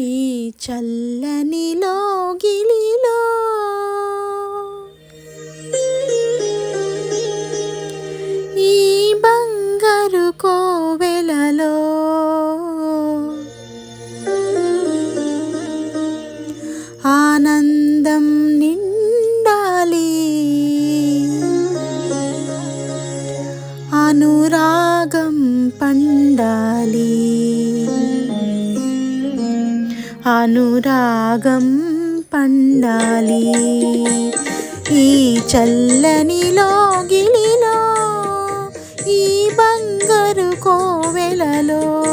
ఈ చల్లని లోగిలిలో అనురాగం పండాలి. ఈ చల్లని లోగిలిలో ఈ బంగారు కోవెలలో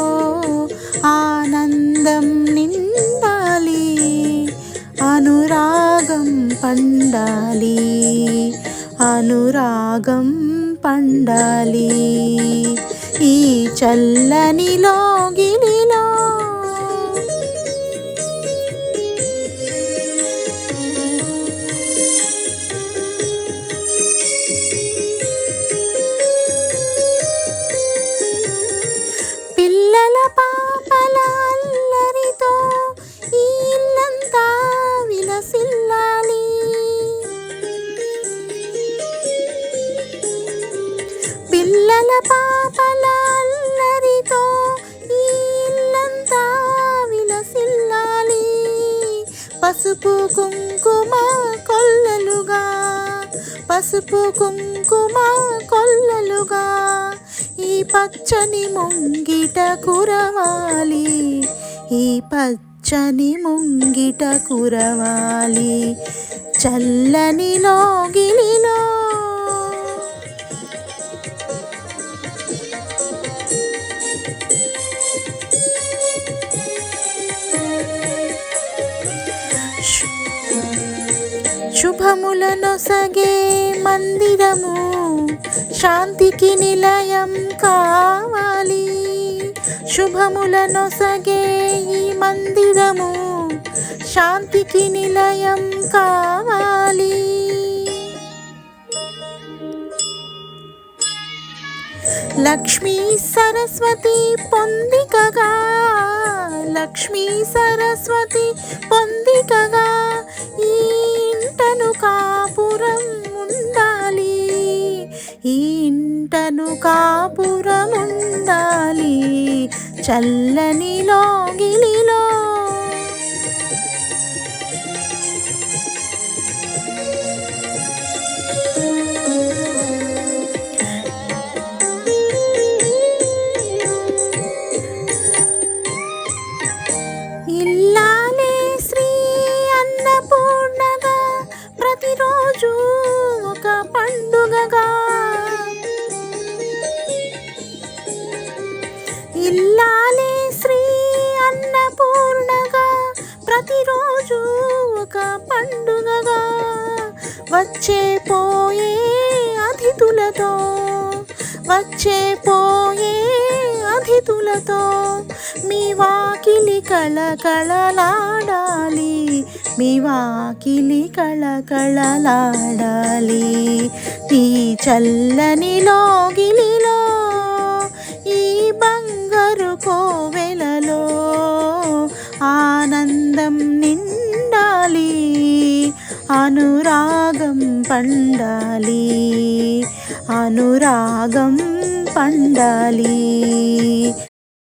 ఆనందం నిండాలి. అనురాగం పండాలి. అనురాగం పండాలి. ఈ చల్లని లోగిలిలో పాపల అల్లరితో ఈ ఇల్లంతా విలసిల్లాలి. పసుపు కుంకుమ కొల్లలుగా పసుపు కుంకుమ కొల్లలుగా ఈ పచ్చని ముంగిట కురవాలి. ఈ పచ్చని ముంగిట కురవాలి. చల్లని లోగిలిలో శుభములనొసగే మందిరము. శాంతికి నిలయం కావాలి. శుభములనొసగే ఈ మందిరము. శాంతికి నిలయం కావాలి. లక్ష్మీ సరస్వతి పొందికగా. లక్ష్మీ సరస్వతి పొందికగా. ఇంటను కాపురం ఉండాలి. ఈ ఇంటను కాపురం ఉండాలి. చల్లని లోగిలిలో పండుగగా. ఇల్లాలే శ్రీ అన్నపూర్ణగా. ప్రతిరోజు ఒక పండుగగా. వచ్చే పోయే అతిథులతో వచ్చే పోయే చేతులతో మీ వాకిలి కళకళలాడాలి. మీ వాకిలి కళకళలాడాలి. ఈ చల్లని లోగిలిలో ఈ బంగారు కోవెలలో ఆనందం నిండాలి అనురాగం పండాలి. అనురాగం పండాలి.